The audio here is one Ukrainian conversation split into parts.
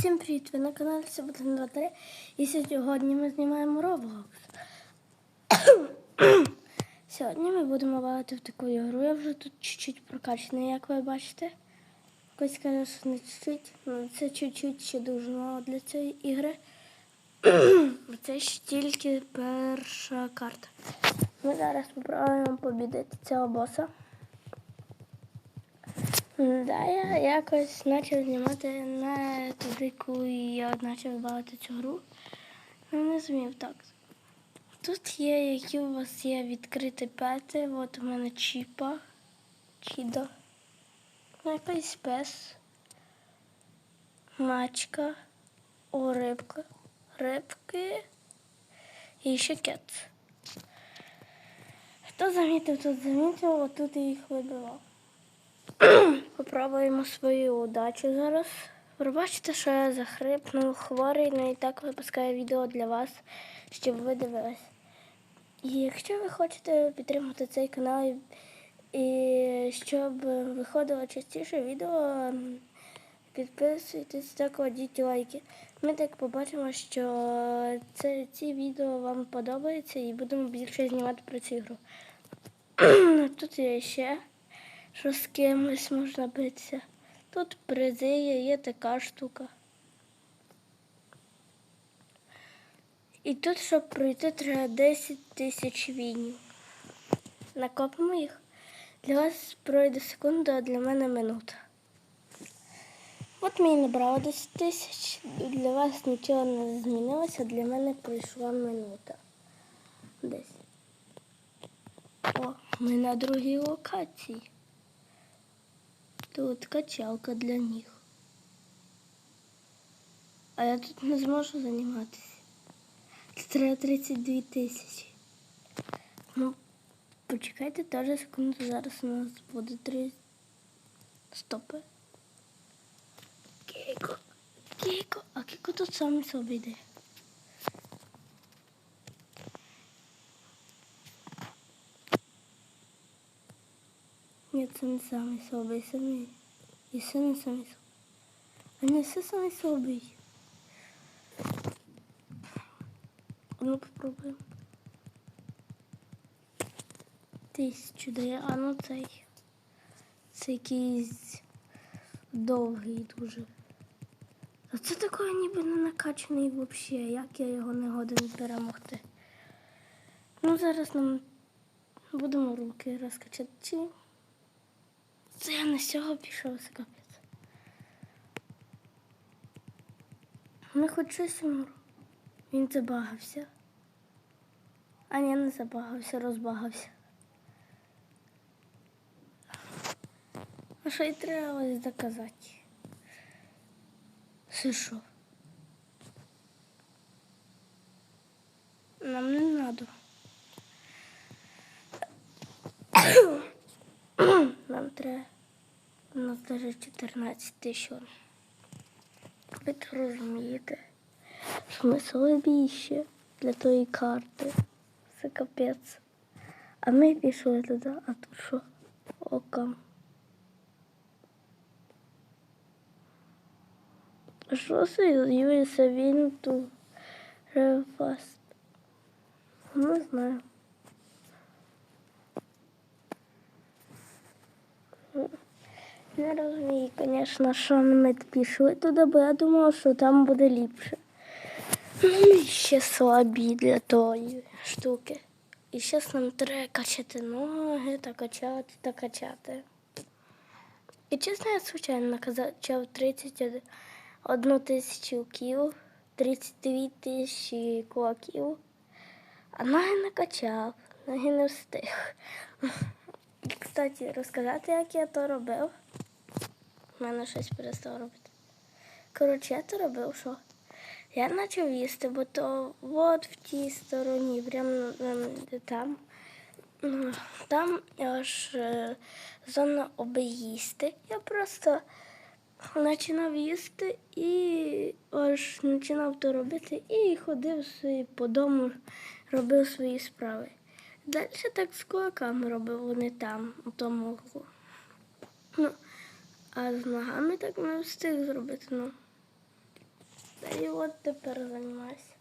Всім привіт! Ви на каналі Сабатин 23 і сьогодні ми знімаємо Roblox. сьогодні ми будемо бавити в таку ігру. Я вже тут чуть-чуть прокачаний, як ви бачите. Хтось каже, що не чуть-чуть, ну це чуть-чуть ще дуже мало для цієї ігри. Це ще тільки перша карта. Ми зараз спробуємо побідити цього боса. Да, я якось почав знімати на туди, коли я почав бавити цю гру. Ну, не змів так. Тут є, які у вас є відкриті пети. От у мене чіпа, чідо, ну, якийсь пес, мачка, о, рибка, рибки і ще кет. Хто замітив, тут замітив, отут я їх вибивав. Попробуємо свою удачу зараз. Пробачте, що я захрипнув хворий, ну і так випускаю відео для вас, щоб ви дивились. І якщо ви хочете підтримати цей канал і, щоб виходило частіше відео, підписуйтесь та кладіть лайки. Ми так побачимо, що це, ці відео вам подобаються і будемо більше знімати про цю ігру. Тут є ще що з кимось можна битися. Тут призи є, є така штука. І тут, щоб пройти, треба 10 тисяч війнів. Накопимо їх. Для вас пройде секунда, а для мене минута. От мені набрало 10 тисяч. Для вас нічого не змінилося, для мене пройшла минута. Десь. О, ми на другій локації. Тут качалка для них. А я тут не зможу займатися. Це треба 32 тисячі. Ну, почекайте теж секунду, зараз у нас буде 3. Стопи. Кіко. Кіко. А Кіко тут сам собі йде. Ні, це не самий слабий, самий. І все не самий слабий. А не все самий слабий. Ну, попробуємо. Тисячу дає, а ну цей. Це якийсь довгий дуже. А це такий ніби не накачаний взагалі, як я його не годен перемогти. Ну, зараз нам будемо руки розкачати. Це я на сього пішов капець. Не хоч щось йому. Він забагався. А ні, не забагався, розбагався. А що й треба ось доказати? Це що? Нам не надо. Нам треба. Даже 14 тисяч. Ви розумієте, що для тої карти. Це капець. А ми пішли туди, а тут що? Окам. Що союзується він ту рефаст? Не знаю. Не розумію, звісно, що ми пішли туди, бо я думала, що там буде ліпше. Ну, ми ще слабі для тої штуки. І зараз нам треба качати ноги та качати та качати. І чесно, я звичайно накачав 31 тисячу кіл, 32 тисячі кулаків, а ноги накачав, ноги не встиг. І, кстати, розказати, як я то робив. У мене щось перестало робити. Коротше, я то робив, що я почав їсти, бо то от в тій стороні, прямо там. Ну, Там аж е, зона об'їсти. Я просто починав їсти і аж починав то робити і ходив собі по дому, робив свої справи. Далі так з кулаками робив вони там, у тому. Ну, а з ногами так не встиг зробити. Ну. Та і от тепер займаюся.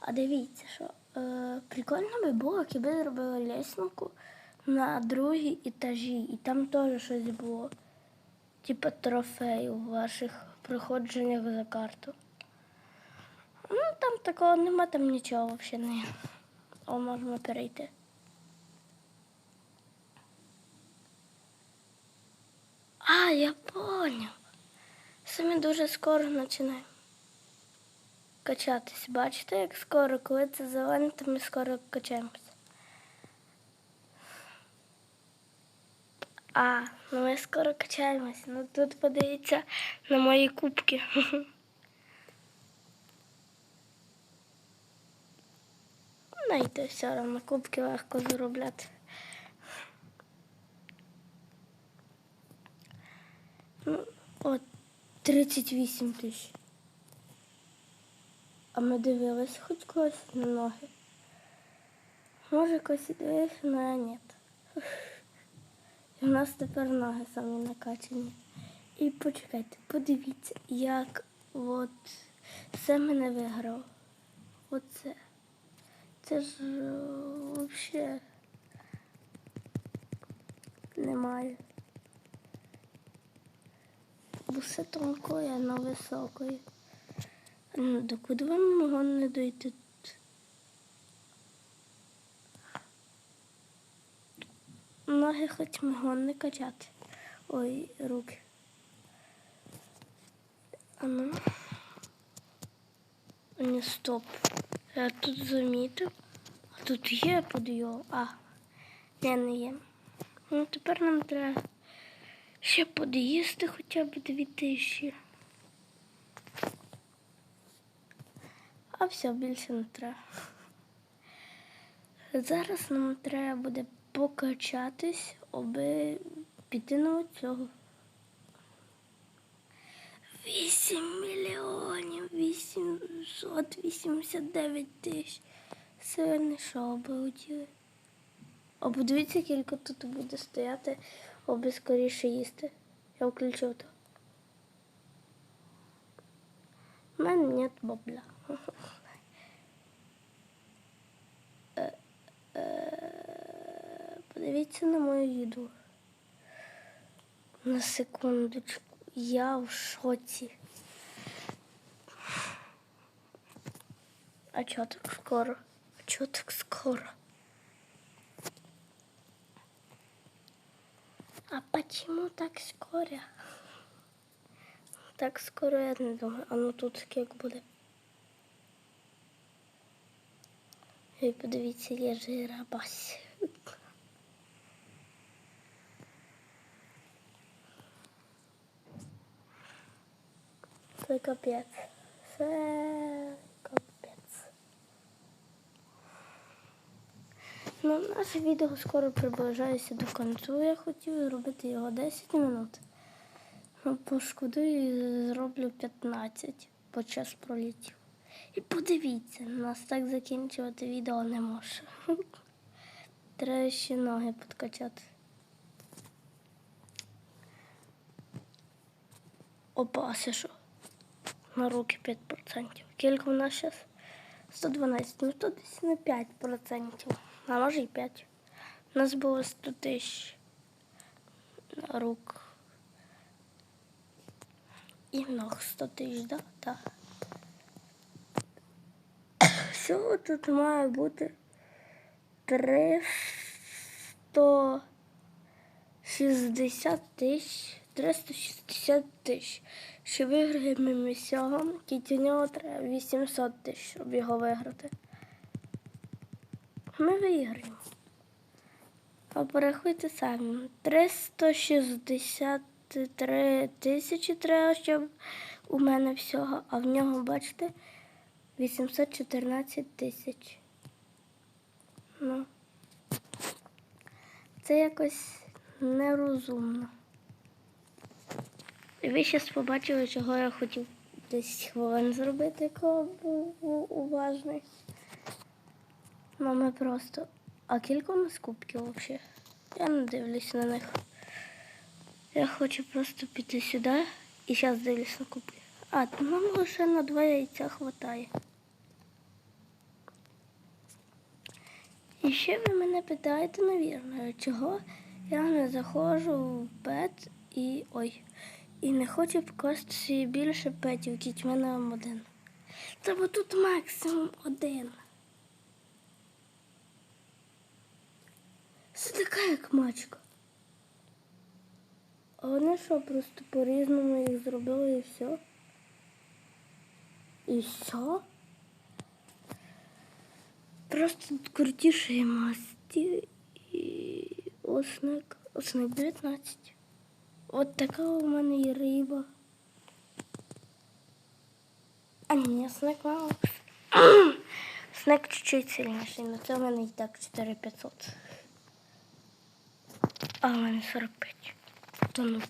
А дивіться, що е, прикольно би було, якби зробили лесенку на другій етажі, і там теж щось було. Типа трофей у ваших проходженнях за карту. Ну, там такого нема, там нічого взагалі не є. О, можемо перейти. А, я поняв. Самі дуже скоро починаємо качатись. Бачите, як скоро, коли це зелене, то ми скоро качаємося. А, ну ми скоро качаємось. Ну тут подивіться на мої кубки. Ну все одно кубки легко заробляти. От 38 тисяч. А ми дивились хоч когось на ноги. Може, когось і дивився, але ні. І в нас тепер ноги самі накачані. І почекайте, подивіться, як от це мене виграв. Оце. Це ж взагалі немає. Бо все тонкої, а на високої. Ну, докуди вам мого не дойти? Ноги хоч мого не качати. Ой, руки. А ну. Ні, стоп. Я тут замітив. А тут є подйом. А, не, не є. Ну, тепер нам треба ще под'їсти хоча б дві тисячі. А все, більше не треба. Зараз нам треба буде покачатись, аби піти на оцього. 8 мільйонів 889 тисяч. Сьогодні що обалділи. А подивіться, скільки тут буде стояти, аби скоріше їсти. Я включив то. У мене нет бабла. Е, е, Подивіться на мою їду. На секундочку. Я в шоці. А чого так скоро? А чого так скоро? А почему так скоро? Так скоро я не думаю. А ну тут скільки буде. І подивіться, є жиробась. Це капець. Це капець. Ну, наше відео скоро приближається до кінцю. Я хотів зробити його 10 минут. Ну, пошкодую і зроблю 15, бо час пролетів. І подивіться, нас так закінчувати відео не може. Треба ще ноги підкачати. Опа, це що? На руки 5%. Кілька у нас зараз? 112. Ну то десь на 5%. А може і 5. У нас було 100 тисяч рук. І ног 100 тисяч, да? Так. Всього тут має бути 360 тисяч. 360 тисяч. Що виграємо ми всього, тільки нього треба 800 тисяч, щоб його виграти. Ми виграємо. А порахуйте самі. 363 тисячі треба, щоб у мене всього, а в нього, бачите, 814 тисяч. Ну, це якось нерозумно. І ви зараз побачили, чого я хотів десь хвилин зробити, якого був уважний. Ну, ми просто. А кілька у нас кубків взагалі? Я не дивлюсь на них. Я хочу просто піти сюди і зараз дивлюсь на кубки. А, нам лише на два яйця хватає. І ще ви мене питаєте, навірно, чого я не заходжу в пет і. ой. І не хочу покласти більше петів, кіть в мене один. Та бо тут максимум один. Це така як мачка. А вони що, просто по-різному їх зробили і все? І все? Просто крутіше і масті і осник. Осник 19. От така у мене є риба. А ні, снек мало. Снек чуть-чуть сильніший, але це в мене і так 4500. А в мене 45. То ну.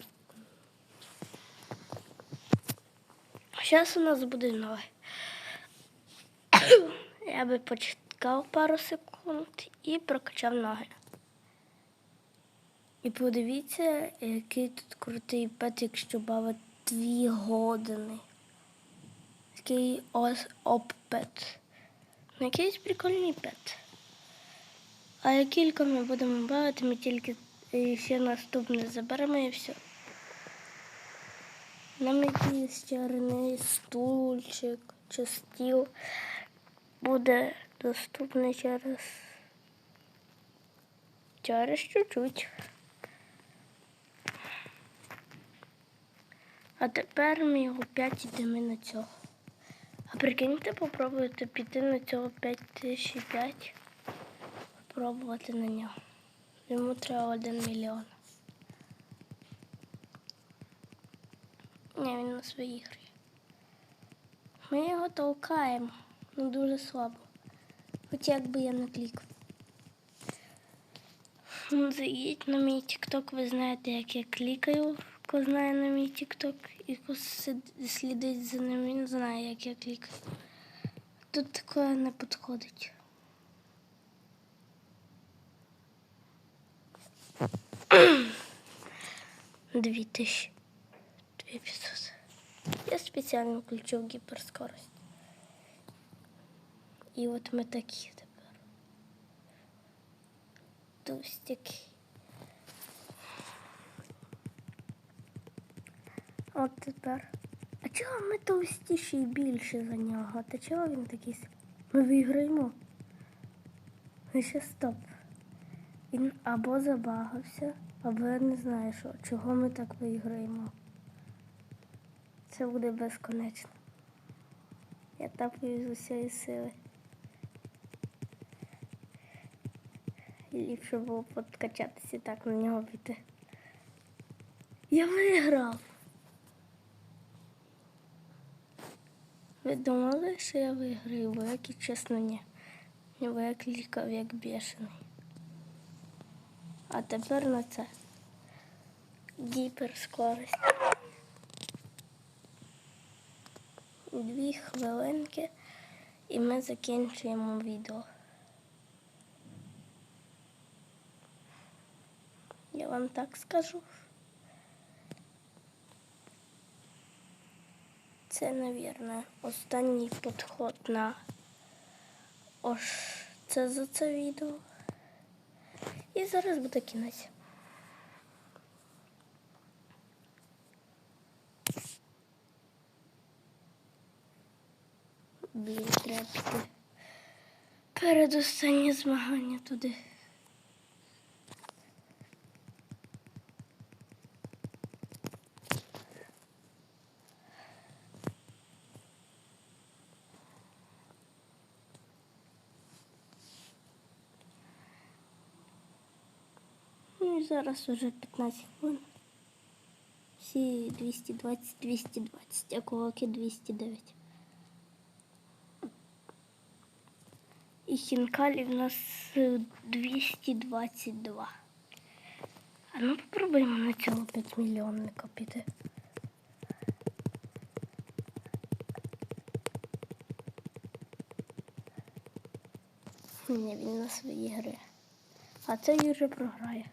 Зараз у нас буде нове. Я би почекав пару секунд і прокачав ноги. І подивіться, який тут крутий пет, якщо бавить дві години. Такий ос оп-пет. Ну, якийсь прикольний пет. А кілька ми будемо бавити, ми тільки е, ще наступне заберемо і все. Нам якийсь чарний стульчик чи стіл буде доступний через через чуть-чуть. А тепер ми його 5 йдемо на цього. А прикиньте, попробуйте піти на цього 5005. Попробувати на нього. Йому треба 1 мільйон. Ні, він на своїй грі. Ми його толкаємо, ну дуже слабо. Хоч як би я не клікав. Ну, Зайдіть на мій тікток, ви знаєте, як я клікаю, хто знає на мій тікток і хто слідить за ним, він знає, як я клікаю. Тут таке не підходить. Дві тисячі. Дві п'ятсот. Я спеціально включив гіперскорость. І от ми такі тепер. Товстяки. От тепер. А чого ми товстіші і більше за нього? Та чого він такий? Ми виграємо. Ну ще стоп. Він або забагався, або я не знаю, що, чого ми так виграємо. Це буде безконечно. Я тапаю з усієї сили. І ліпше було подкачатися і так на нього піти. Я виграв. Ви думали, що я виграю, бо як і чесно ні. Бо я клікав як бешений. А тепер на це. Гіперскорость. Дві хвилинки і ми закінчуємо відео. Я вам так скажу. Це, навірно, останній підход на ось це за це відео. І зараз буде кінець. Блін, треба піти. Передостаннє змагання туди. Зараз уже 15 хвилин. Всі 220, 220, а кулаки 209. І хінкалі в нас е, 222. А ну попробуємо на цього 5 мільйонника піти. Ні, він на своїй гри. А цей вже програє.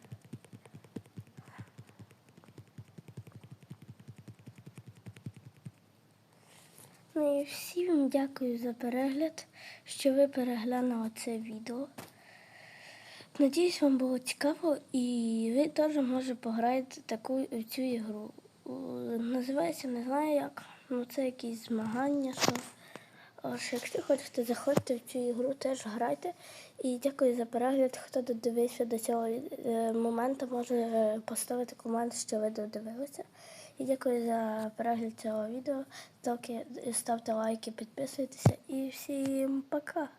Ну і всім дякую за перегляд, що ви переглянули це відео. Надіюсь, вам було цікаво і ви теж може пограєте таку цю ігру. Називається не знаю як, ну це якісь змагання. Що. Ось, якщо хочете, заходьте в цю ігру, теж грайте. І дякую за перегляд. Хто додивився до цього е, моменту, може е, поставити комент, що ви додивилися. І дякую за перегляд цього відео. Ставте, лайки, підписуйтеся і всім пока!